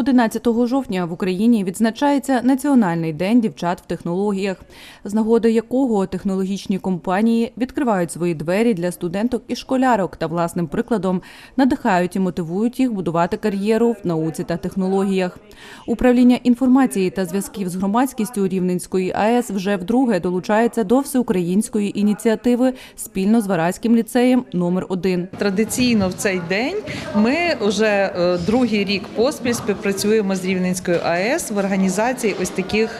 11 жовтня в Україні відзначається Національний день дівчат в технологіях, з нагоди якого технологічні компанії відкривають свої двері для студенток і школярок та власним прикладом надихають і мотивують їх будувати кар'єру в науці та технологіях. Управління інформації та зв'язків з громадськістю Рівненської АЕС вже вдруге долучається до всеукраїнської ініціативи спільно з Вараським ліцеєм номер 1 Традиційно в цей день ми вже е, другий рік поспіль співпрацюємо з Рівненською АЕС в організації ось таких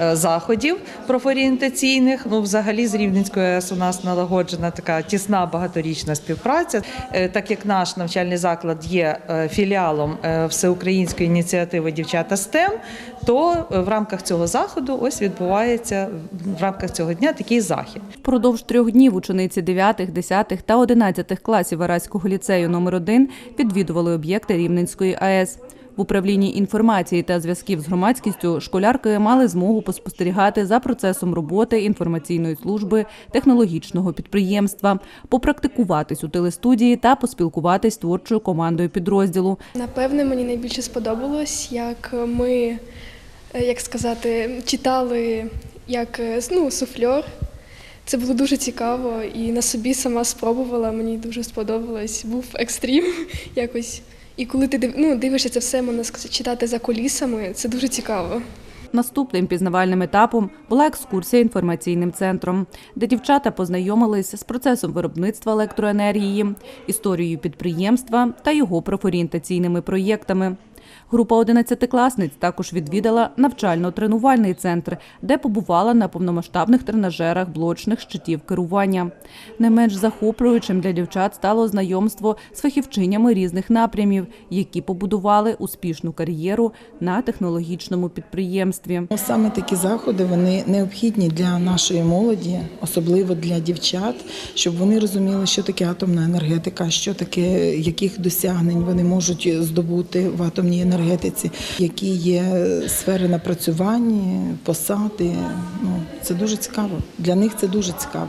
е, заходів профорієнтаційних. Ну, взагалі, з Рівненською АЕС у нас налагоджена така тісна багаторічна співпраця. Е, Так як наш навчальний заклад є е, філіалом всеукраїнської ініціативи Дівчата СТЕМ, то в рамках цього заходу ось відбувається в рамках цього дня такий захід. Впродовж трьох днів учениці 9, 10 та 11 класів Вараського ліцею номер 1 відвідували об'єкти Рівненської АЕС. В управлінні інформації та зв'язків з громадськістю школярки мали змогу поспостерігати за процесом роботи інформаційної служби технологічного підприємства, попрактикуватись у телестудії та поспілкуватись з творчою командою підрозділу. Напевне, мені найбільше сподобалось, як ми, е, як сказати, читали як е, ну, суфльор. Це було дуже цікаво і на собі сама спробувала. Мені дуже сподобалось. Був екстрім якось. І коли ти ну, дивишся це все, можна читати за колісами, це дуже цікаво. Наступним пізнавальним етапом була екскурсія інформаційним центром, де дівчата познайомились з процесом виробництва електроенергії, історією підприємства та його профорієнтаційними проєктами. Група 11-класниць також відвідала навчально-тренувальний центр, де побувала на повномасштабних тренажерах блочних щитів керування. Не менш захоплюючим для дівчат стало знайомство з фахівчинями різних напрямів, які побудували успішну кар'єру на технологічному підприємстві. Ну, Саме такі заходи вони необхідні для нашої молоді, особливо для дівчат, щоб вони розуміли, що таке атомна енергетика, що таке, яких досягнень вони можуть здобути в атомній енергетиці, які є сфери напрацювання, посади. Ну це дуже цікаво. Для них це дуже цікаво.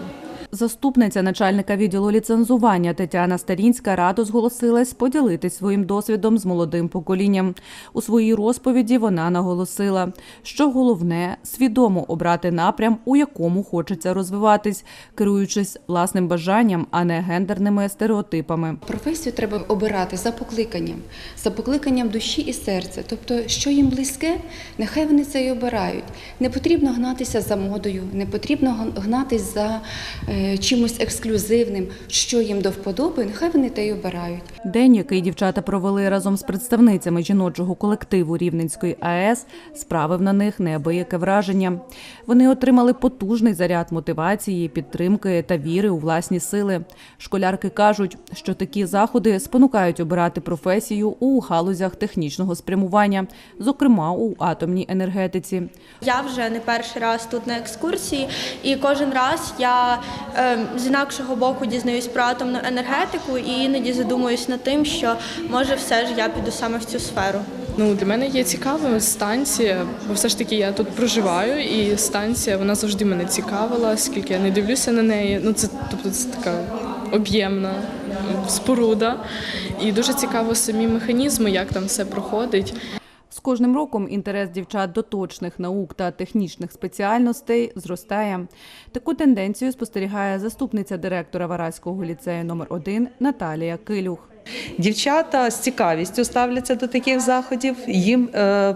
Заступниця начальника відділу ліцензування Тетяна Старінська радо зголосилась поділитись своїм досвідом з молодим поколінням. У своїй розповіді вона наголосила, що головне свідомо обрати напрям, у якому хочеться розвиватись, керуючись власним бажанням, а не гендерними стереотипами. Професію треба обирати за покликанням, за покликанням душі і серця. Тобто, що їм близьке, нехай вони це і обирають. Не потрібно гнатися за модою, не потрібно гнатися за е, чимось ексклюзивним, що їм до вподоби, нехай вони те й обирають. День, який дівчата провели разом з представницями жіночого колективу Рівненської АЕС, справив на них неабияке враження. Вони отримали потужний заряд мотивації, підтримки та віри у власні сили. Школярки кажуть, що такі заходи спонукають обирати професію у галузях технічного спрямування, зокрема у атомній енергетиці. Я вже не перший раз тут на екскурсії, і кожен раз я е, з інакшого боку дізнаюсь про атомну енергетику і іноді задумуюсь над тим, що може все ж я піду саме в цю сферу. Ну, для мене є цікавою станція, бо все ж таки я тут проживаю, і станція вона завжди мене цікавила, скільки я не дивлюся на неї. Ну, це тобто це така об'ємна споруда. І дуже цікаво самі механізми, як там все проходить. Кожним роком інтерес дівчат до точних наук та технічних спеціальностей зростає. Таку тенденцію спостерігає заступниця директора Вараського ліцею номер 1 Наталія Килюх. Дівчата з цікавістю ставляться до таких заходів. Їм е,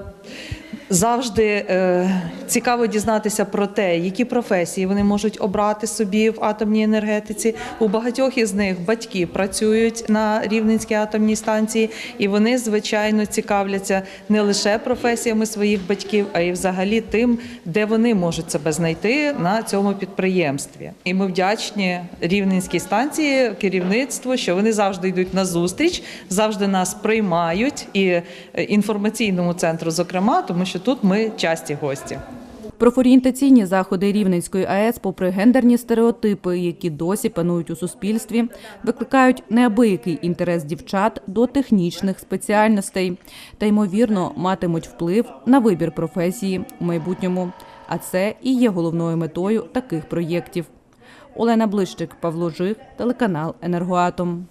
завжди е, цікаво дізнатися про те, які професії вони можуть обрати собі в атомній енергетиці. У багатьох із них батьки працюють на Рівненській атомній станції, і вони, звичайно, цікавляться не лише професіями своїх батьків, а й взагалі тим, де вони можуть себе знайти на цьому підприємстві. І ми вдячні Рівненській станції, керівництву, що вони завжди йдуть на зустріч, завжди нас приймають і е, інформаційному центру, зокрема, тому що тут ми часті гості. Профорієнтаційні заходи Рівненської АЕС, попри гендерні стереотипи, які досі панують у суспільстві, викликають неабиякий інтерес дівчат до технічних спеціальностей та ймовірно матимуть вплив на вибір професії у майбутньому. А це і є головною метою таких проєктів. Олена Блищик, Павло Жих, телеканал Енергоатом.